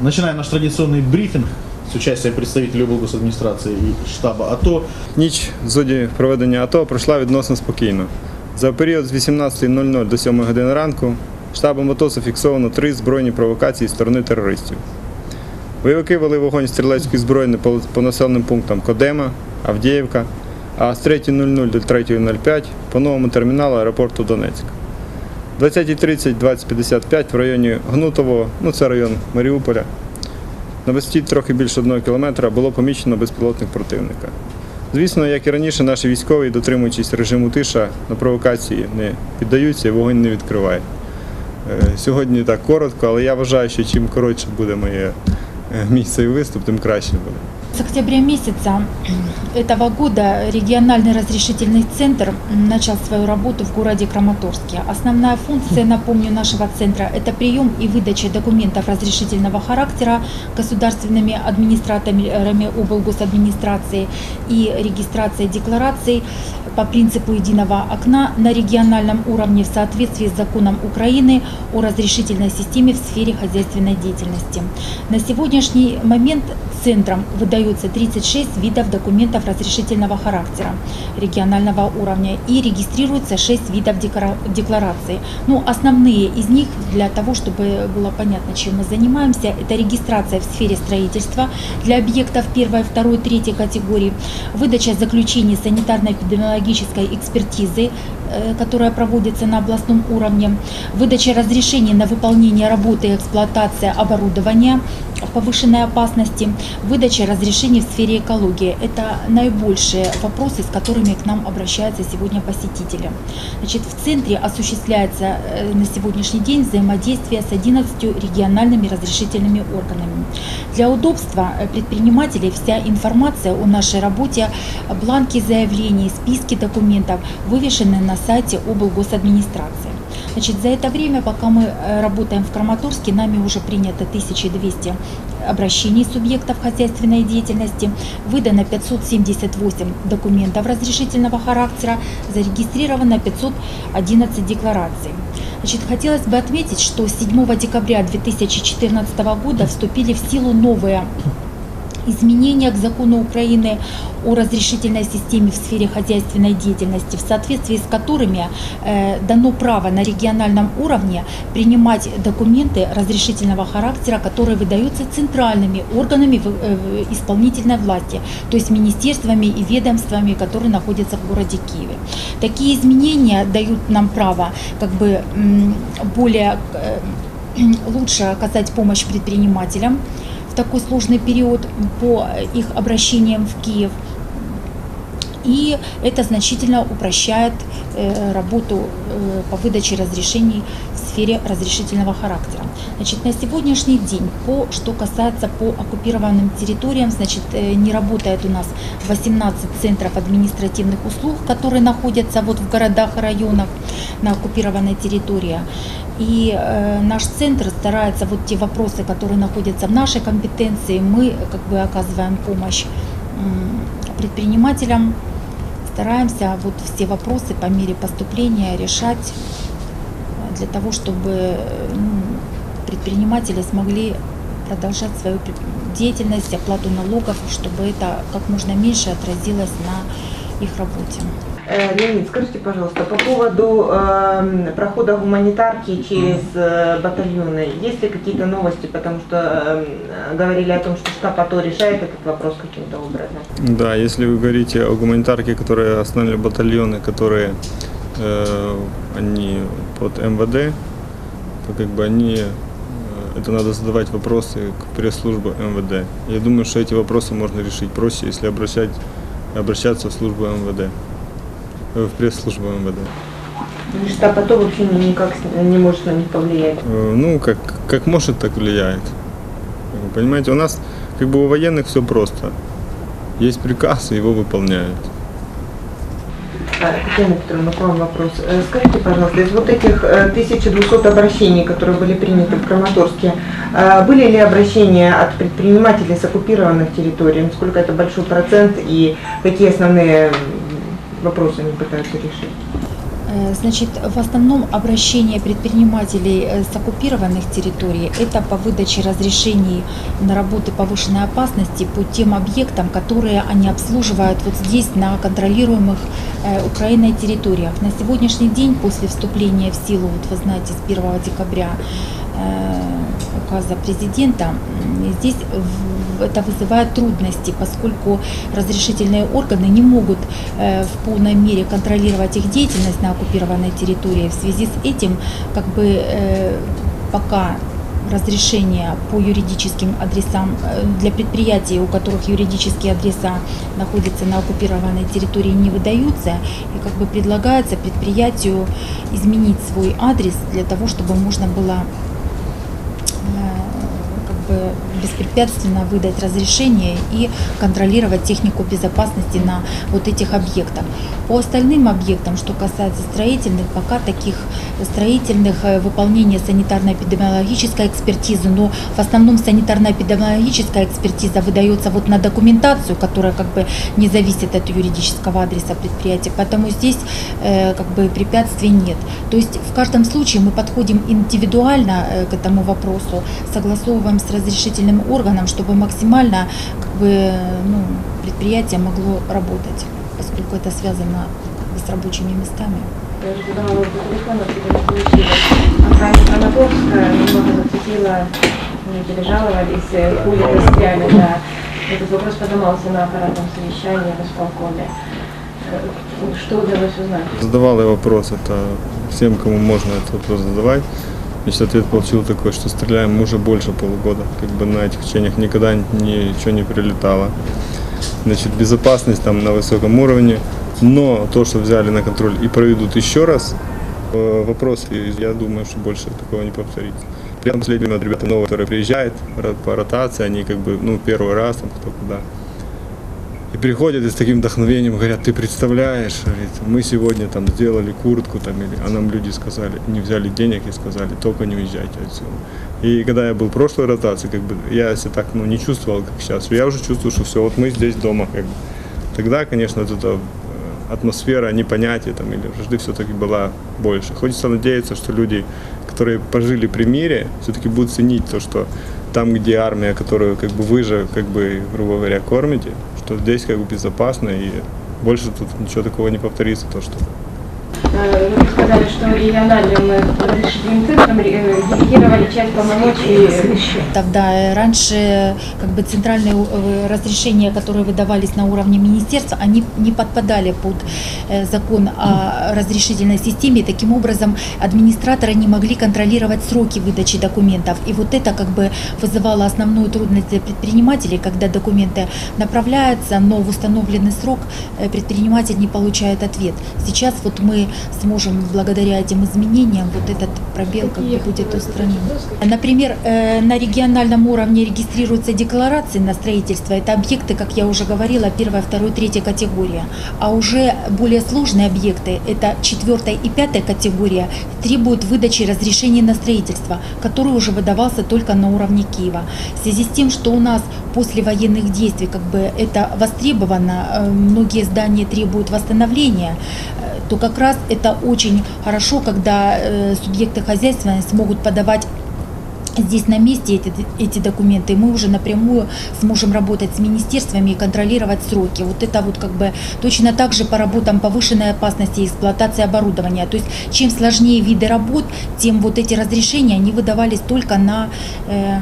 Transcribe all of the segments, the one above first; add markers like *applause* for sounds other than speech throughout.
Начинаем наш традиционный брифинг с участием представителей облгосадминистрации и штаба АТО. Ніч в зоні проведення АТО пройшла відносно спокійно. За період з 18.00 до 7 години ранку штабом АТО зафіксовано три збройні провокації сторони терористів. Бойовики вели вогонь стрілецької зброї по, населеним пунктам Кодема, Авдіївка, а з 3.00 до 3.05 по новому терміналу аеропорту Донецьк. 20.30, 20.55 в районі Гнутового, ну це район Маріуполя, на висоті трохи більше одного кілометра було помічено безпілотник противника. Звісно, як і раніше, наші військові, дотримуючись режиму тиша, на провокації не піддаються і вогонь не відкривають. Е, Сьогодні так коротко, але я вважаю, що чим коротше буде моє е, мій цей виступ, тим краще буде. С октября месяца этого года региональный разрешительный центр начал свою работу в городе Краматорске. Основная функция, напомню, нашего центра – это прием и выдача документов разрешительного характера государственными администраторами облгосадминистрации и регистрация деклараций по принципу единого окна на региональном уровне в соответствии с законом Украины о разрешительной системе в сфере хозяйственной деятельности. На сегодняшний момент центром выдается 36 видов документов разрешительного характера регионального уровня и регистрируется 6 видов деклараций. Ну, основные из них, для того, чтобы было понятно, чем мы занимаемся, это регистрация в сфере строительства для объектов 1, 2, 3 категории, выдача заключений санитарно-эпидемиологической экспертизы, э, которая проводится на областном уровне, выдача разрешений на выполнение работы и эксплуатация оборудования повышенной опасности, выдача разрешений в сфере экологии. Это наибольшие вопросы, с которыми к нам обращаются сегодня посетители. Значит, в центре осуществляется э, на сегодняшний день взаимодействие с 11 региональными разрешительными органами. Для удобства э, предпринимателей вся информация о нашей работе, бланки заявлений, списки документов вывешены на сайте облгосадминистрации. Значит, за это время, пока мы э, работаем в Краматорске, нами уже принято 1200 обращений субъектов хозяйственной деятельности, выдано 578 документов разрешительного характера, зарегистрировано 511 деклараций. Значит, хотелось бы отметить, что 7 декабря 2014 года вступили в силу новые изменения к закону Украины о разрешительной системе в сфере хозяйственной деятельности, в соответствии с которыми э, дано право на региональном уровне принимать документы разрешительного характера, которые выдаются центральными органами э, исполнительной власти, то есть министерствами и ведомствами, которые находятся в городе Киеве. Такие изменения дают нам право как бы более э, *clears throat* лучше оказать помощь предпринимателям, такой сложный период по их обращениям в Киев. И это значительно упрощает э, работу э, по выдаче разрешений в сфере разрешительного характера. Значит, на сегодняшний день, по, что касается по оккупированным территориям, значит, э, не работает у нас 18 центров административных услуг, которые находятся вот в городах и районах на оккупированной территории. И э, наш центр старается вот те вопросы, которые находятся в нашей компетенции, мы как бы оказываем помощь предпринимателям, стараемся вот все вопросы по мере поступления решать для того, чтобы э, ну, предприниматели смогли продолжать свою деятельность, оплату налогов, чтобы это как можно меньше отразилось на их работе. Э, Леонид, скажите, пожалуйста, по поводу э, прохода гуманитарки через э, батальоны, есть ли какие-то новости, потому что э, говорили о том, что штаб АТО решает этот вопрос каким-то образом. Да, если вы говорите о гуманитарке, которые основали батальоны, которые э, они под МВД, то как бы они, э, это надо задавать вопросы к пресс-службе МВД. Я думаю, что эти вопросы можно решить проще, если обращать, обращаться в службу МВД, в пресс-службу МВД. Штаб АТО вообще ни- никак не может на них повлиять. Э, Ну, как, как может, так влияет. Понимаете, у нас как бы у военных все просто. Есть приказ, и его выполняют. А, Татьяна Петровна, к вам вопрос. Э, Скажите, пожалуйста, из вот этих э, 1200 обращений, которые были приняты в Краматорске, э, были ли обращения от предпринимателей с оккупированных территорий? Насколько это большой процент и какие основные вопросы они пытаются решить? Э, Значит, в основном обращение предпринимателей э, с оккупированных территорий – это по выдаче разрешений на работы повышенной опасности по тем объектам, которые они обслуживают вот здесь, на контролируемых э, Украиной территориях. На сегодняшний день, после вступления в силу, вот вы знаете, с 1 декабря указа президента, здесь это вызывает трудности, поскольку разрешительные органы не могут э, в полной мере контролировать их деятельность на оккупированной территории. В связи с этим, как бы э, пока разрешения по юридическим адресам э, для предприятий, у которых юридические адреса находятся на оккупированной территории, не выдаются, и как бы предлагается предприятию изменить свой адрес для того, чтобы можно было э, как бы беспрепятственно выдать разрешение и контролировать технику безопасности на вот этих объектах. По остальным объектам, что касается строительных, пока таких строительных э, выполнения санитарно-эпидемиологической экспертизы, но в основном санитарно-эпидемиологическая экспертиза выдается вот на документацию, которая как бы не зависит от юридического адреса предприятия, поэтому здесь э, как бы препятствий нет. То есть в каждом случае мы подходим индивидуально э, к этому вопросу, согласовываем с разрешительным органом, чтобы максимально как бы, ну, предприятие могло работать, поскольку это связано с рабочими местами. Я же думала, по телефону тебе не получилось. Охрана Краматорска немного зацепила, мне пережаловались, э, пули застряли. Этот вопрос поднимался на аппаратном совещании в исполкоме. Что удалось узнать? Задавали вопрос, это всем, кому можно этот вопрос задавать. Значит, ответ получил такой, что стреляем мы уже больше полугода. Как бы на этих учениях никогда ничего не прилетало. Значит, безопасность там на высоком уровне. Но то, что взяли на контроль и проведут еще раз, э, вопрос, я думаю, что больше такого не повторится. При этом последние вот ребята новые, которые приезжают по ротации, они как бы, ну, первый раз, там, кто куда. И приходят и с таким вдохновением говорят, ты представляешь, говорит, мы сегодня там сделали куртку, там, или, а нам люди сказали, не взяли денег и сказали, только не уезжайте отсюда. И когда я был в прошлой ротации, как бы, я себя так ну, не чувствовал, как сейчас. Я уже чувствую, что все, вот мы здесь дома. Как бы. Тогда, конечно, вот эта э, атмосфера непонятия там, или вражды все-таки была больше. Хочется надеяться, что люди, которые пожили при мире, все-таки будут ценить то, что там, где армия, которую как бы вы же, как бы, грубо говоря, кормите, что здесь как бы безопасно и больше тут ничего такого не повторится, то, что Вы сказали, что региональным э, разрешительным центрам э, делегировали часть полномочий Тогда э, раньше как бы центральные э, разрешения, которые выдавались на уровне министерства, они не подпадали под э, закон о разрешительной системе. Таким образом, администраторы не могли контролировать сроки выдачи документов. И вот это как бы вызывало основную трудность для предпринимателей, когда документы направляются, но в установленный срок э, предприниматель не получает ответ. Сейчас вот мы сможем благодаря этим изменениям вот этот пробел как бы будет устранен. Например, э, на региональном уровне регистрируются декларации на строительство. Это объекты, как я уже говорила, первая, второй, третья категория. А уже более сложные объекты, это четвертая и пятая категория, требуют выдачи разрешений на строительство, который уже выдавался только на уровне Киева. В связи с тем, что у нас после военных действий как бы это востребовано, э, многие здания требуют восстановления, то как раз это очень хорошо, когда э, субъекты хозяйства смогут подавать здесь на месте эти, эти документы, и мы уже напрямую сможем работать с министерствами и контролировать сроки. Вот это вот как бы точно так же по работам повышенной опасности и эксплуатации оборудования. То есть чем сложнее виды работ, тем вот эти разрешения, они выдавались только на э,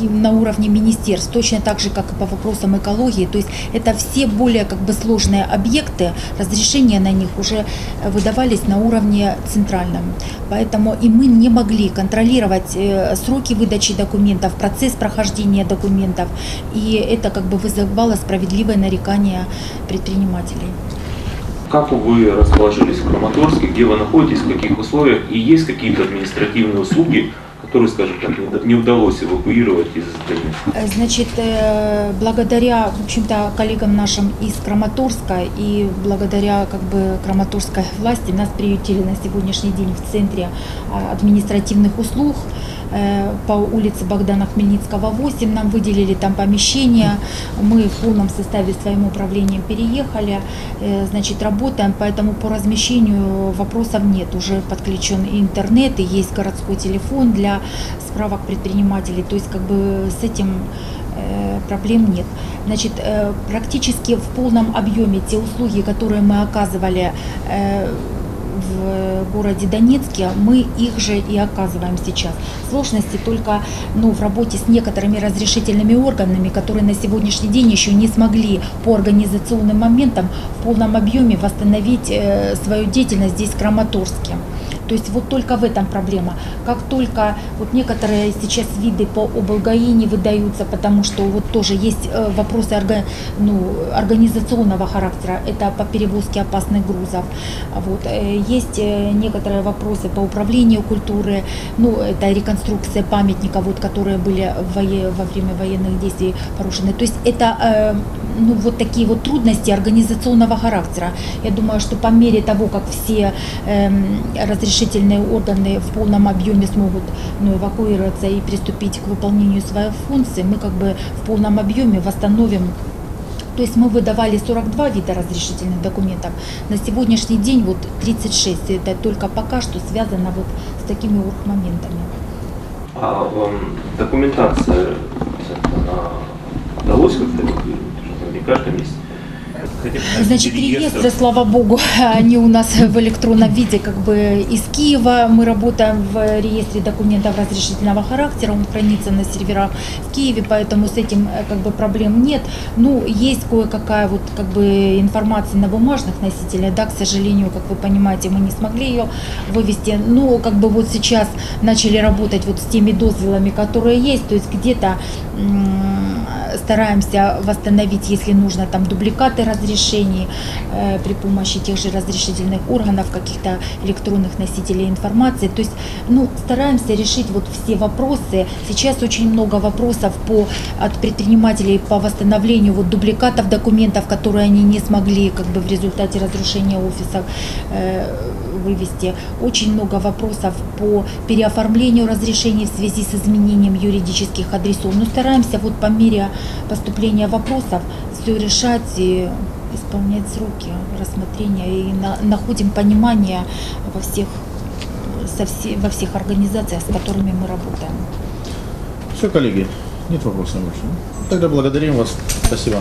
на уровне министерств, точно так же, как и по вопросам экологии. То есть это все более как бы сложные объекты, разрешения на них уже э, выдавались на уровне центральном. Поэтому и мы не могли контролировать э, сроки выдачи документов, процесс прохождения документов. И это как бы вызывало справедливое нарекание предпринимателей. Как вы расположились в Краматорске, где вы находитесь, в каких условиях, и есть какие-то административные услуги, которые, скажем так, не удалось эвакуировать из Донецка? Э, Значит, э, благодаря, в общем-то, коллегам нашим из Краматорска и благодаря как бы краматорской власти нас приютили на сегодняшний день в центре а, административных услуг. Э, по улице Богдана Хмельницкого 8, нам выделили там помещение, мы в полном составе своим управлением переехали, э, значит, работаем, поэтому по размещению вопросов нет, уже подключен интернет, и есть городской телефон для справок предпринимателей, то есть как бы с этим э, проблем нет. Значит, практически в полном объеме те услуги, которые мы оказывали в городе Донецке, мы их же и оказываем сейчас. Сложности только ну, в работе с некоторыми разрешительными органами, которые на сегодняшний день еще не смогли по организационным моментам в полном объеме восстановить э, свою деятельность здесь, в Краматорске. То есть вот только в этом проблема. Как только вот некоторые сейчас виды по облгаи не выдаются, потому что вот тоже есть э, вопросы орга- ну, организационного характера, это по перевозке опасных грузов. А Вот. э, Есть э, некоторые вопросы по управлению культуры, ну, это реконструкция памятников, вот, которые были в вое- во время военных действий порушены. То есть это ну, вот такие вот трудности организационного характера. Я думаю, что по мере того, как все эм, разрешительные органы в полном объеме смогут ну, эвакуироваться и приступить к выполнению своих функций, мы как бы в полном объеме восстановим то есть мы выдавали 42 вида разрешительных документов. На сегодняшний день вот 36. Это только пока что связано вот с такими моментами. А документация, удалось как-то там есть. Значит, реестр. реестры, слава богу, *laughs* они у нас в электронном виде, как бы из Киева. Мы работаем в реестре документов разрешительного характера, он хранится на серверах в Киеве, поэтому с этим э, как бы проблем нет. Ну, есть кое-какая вот как бы информация на бумажных носителях, да, к сожалению, как вы понимаете, мы не смогли ее вывести. Но как бы вот сейчас начали работать вот с теми дозволами, которые есть, то есть где-то стараемся восстановить, если нужно, там дубликаты разрешений э, при помощи тех же разрешительных органов, каких-то электронных носителей информации. То есть, ну, стараемся решить вот все вопросы. Сейчас очень много вопросов по, от предпринимателей по восстановлению вот дубликатов документов, которые они не смогли как бы в результате разрушения офисов э, вывести. Очень много вопросов по переоформлению разрешений в связи с изменением юридических адресов. Но стараемся вот по мере поступления вопросов все решать и исполнять сроки рассмотрения и на- находим понимание во всех, со все- во всех организациях, с которыми мы работаем. Все, коллеги, нет вопросов больше. Тогда благодарим вас. Спасибо.